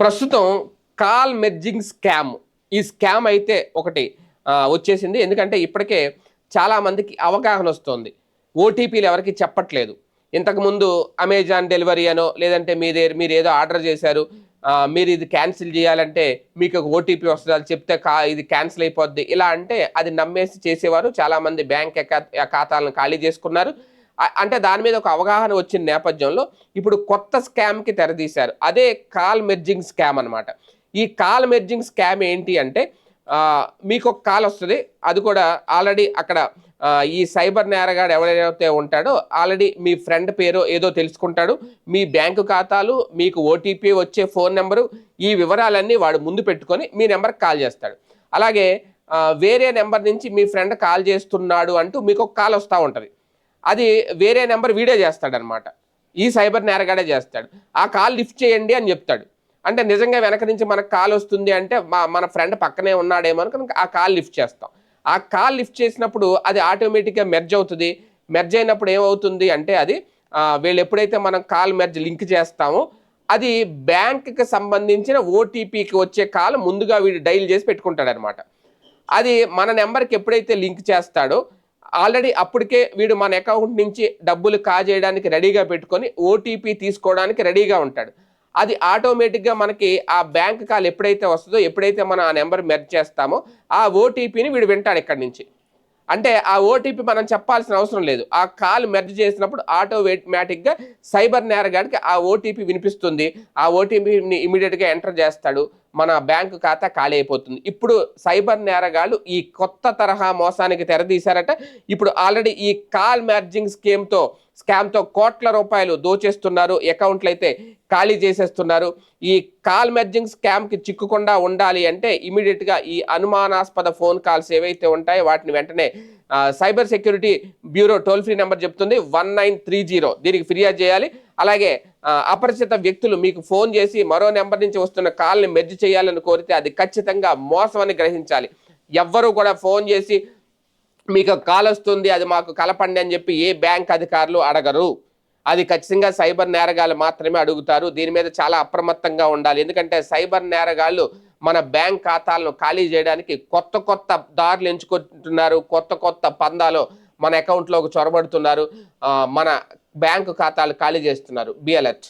ప్రస్తుతం call merging scam. ఈ scam అయితే ఒకటి వచ్చేసింది. ఎందుకంటే ఇప్పటికే చాలామందికి అవగాహన వస్తుంది. ఓటీపీలు ఎవరికి చెప్పట్లేదు. ఇంతకుముందు అమెజాన్ డెలివరీ అనో లేదంటే మీదే మీరు ఏదో ఆర్డర్ చేశారు మీరు ఇది క్యాన్సిల్ చేయాలంటే మీకు ఒక ఓటీపీ వస్తుంది. అది చెప్తే కా ఇది క్యాన్సిల్ అయిపోద్ది. ఇలా అంటే అది నమ్మేసి చేసేవారు. చాలామంది బ్యాంక్ ఖాతాలను ఖాళీ చేసుకున్నారు. అంటే దాని మీద ఒక అవగాహన వచ్చిన నేపథ్యంలో ఇప్పుడు కొత్త స్కామ్కి తెరదీశారు. అదే కాల్ మెర్జింగ్ స్కామ్ అన్నమాట. ఈ కాల్ మెర్జింగ్ స్కామ్ ఏంటి అంటే మీకు ఒక కాల్ వస్తుంది. అది కూడా ఆల్రెడీ అక్కడ ఈ సైబర్ నేరగాడు ఎవరైతే ఉంటాడో ఆల్రెడీ మీ ఫ్రెండ్ పేరు ఏదో తెలుసుకుంటాడు. మీ బ్యాంకు ఖాతాలు మీకు ఓటీపీ వచ్చే ఫోన్ నెంబరు ఈ వివరాలన్నీ వాడు ముందు పెట్టుకొని మీ నెంబర్కి కాల్ చేస్తాడు. అలాగే వేరే నెంబర్ నుంచి మీ ఫ్రెండ్ కాల్ చేస్తున్నాడు అంటూ మీకు ఒక కాల్ వస్తూ ఉంటుంది. అది వేరే నెంబర్ వీడే చేస్తాడనమాట. ఈ సైబర్ నేరగాడే చేస్తాడు. ఆ కాల్ లిఫ్ట్ చేయండి అని చెప్తాడు. అంటే నిజంగా వెనక నుంచి మనకు కాల్ వస్తుంది అంటే మా మన ఫ్రెండ్ పక్కనే ఉన్నాడేమో అనుకుని ఆ కాల్ లిఫ్ట్ చేస్తాం. ఆ కాల్ లిఫ్ట్ చేసినప్పుడు అది ఆటోమేటిక్గా మెర్జ్ అవుతుంది. మెర్జ్ అయినప్పుడు ఏమవుతుంది అంటే అది వీళ్ళు ఎప్పుడైతే మనం కాల్ మెర్జ్ లింక్ చేస్తామో అది బ్యాంక్కి సంబంధించిన ఓటీపీకి వచ్చే కాల్ ముందుగా వీడు డైల్ చేసి పెట్టుకుంటాడనమాట. అది మన నెంబర్కి ఎప్పుడైతే లింక్ చేస్తాడో ఆల్రెడీ అప్పటికే వీడు మన అకౌంట్ నుంచి డబ్బులు కాజేయడానికి రెడీగా పెట్టుకొని ఓటీపీ తీసుకోవడానికి రెడీగా ఉంటాడు. అది ఆటోమేటిక్గా మనకి ఆ బ్యాంక్ కాల్ ఎప్పుడైతే వస్తుందో ఎప్పుడైతే మనం ఆ నెంబర్ మెర్జ్ చేస్తామో ఆ ఓటీపీని వీడు వింటాడు ఇక్కడి నుంచి. అంటే ఆ ఓటీపీ మనం చెప్పాల్సిన అవసరం లేదు. ఆ కాల్ మెర్జ్ చేసినప్పుడు ఆటోమేటిక్గా సైబర్ నేరగాడికి ఆ ఓటీపీ వినిపిస్తుంది. ఆ ఓటీపీని ఇమీడియట్గా ఎంటర్ చేస్తాడు. మన బ్యాంకు ఖాతా ఖాళీ అయిపోతుంది. ఇప్పుడు సైబర్ నేరగాళ్ళు ఈ కొత్త తరహా మోసానికి తెరదీశారట. ఇప్పుడు ఆల్రెడీ ఈ కాల్ మెర్జింగ్ స్కీమ్తో స్కామ్తో కోట్ల రూపాయలు దోచేస్తున్నారు. అకౌంట్లు అయితే ఖాళీ చేసేస్తున్నారు. ఈ కాల్ మెర్జింగ్ స్కామ్కి చిక్కకుండా ఉండాలి అంటే ఇమీడియట్గా ఈ అనుమానాస్పద ఫోన్ కాల్స్ ఏవైతే ఉంటాయో వాటిని వెంటనే cyber security bureau toll free number చెప్తుంది. One nine three zero. దీనికి ఫిర్యాదు చేయాలి. అలాగే అపరిచిత వ్యక్తులు మీకు ఫోన్ చేసి మరో నెంబర్ నుంచి వస్తున్న కాల్ని మెర్జ్ చేయాలని కోరితే అది ఖచ్చితంగా మోసం అని గ్రహించాలి. ఎవ్వరూ కూడా ఫోన్ చేసి మీకు కాల్ వస్తుంది అది మాకు కలపండి అని చెప్పి ఏ బ్యాంక్ అధికారులు అడగరు. అది ఖచ్చితంగా సైబర్ నేరగాళ్ళు మాత్రమే అడుగుతారు. దీని మీద చాలా అప్రమత్తంగా ఉండాలి. ఎందుకంటే సైబర్ నేరగాళ్ళు మన బ్యాంక్ ఖాతాలను ఖాళీ చేయడానికి కొత్త కొత్త దారులు ఎంచుకుంటున్నారు. కొత్త కొత్త పందాలు మన అకౌంట్లోకి చొరబడుతున్నారు. మన బ్యాంకు ఖాతాలు ఖాళీ చేస్తున్నారు. Be alert.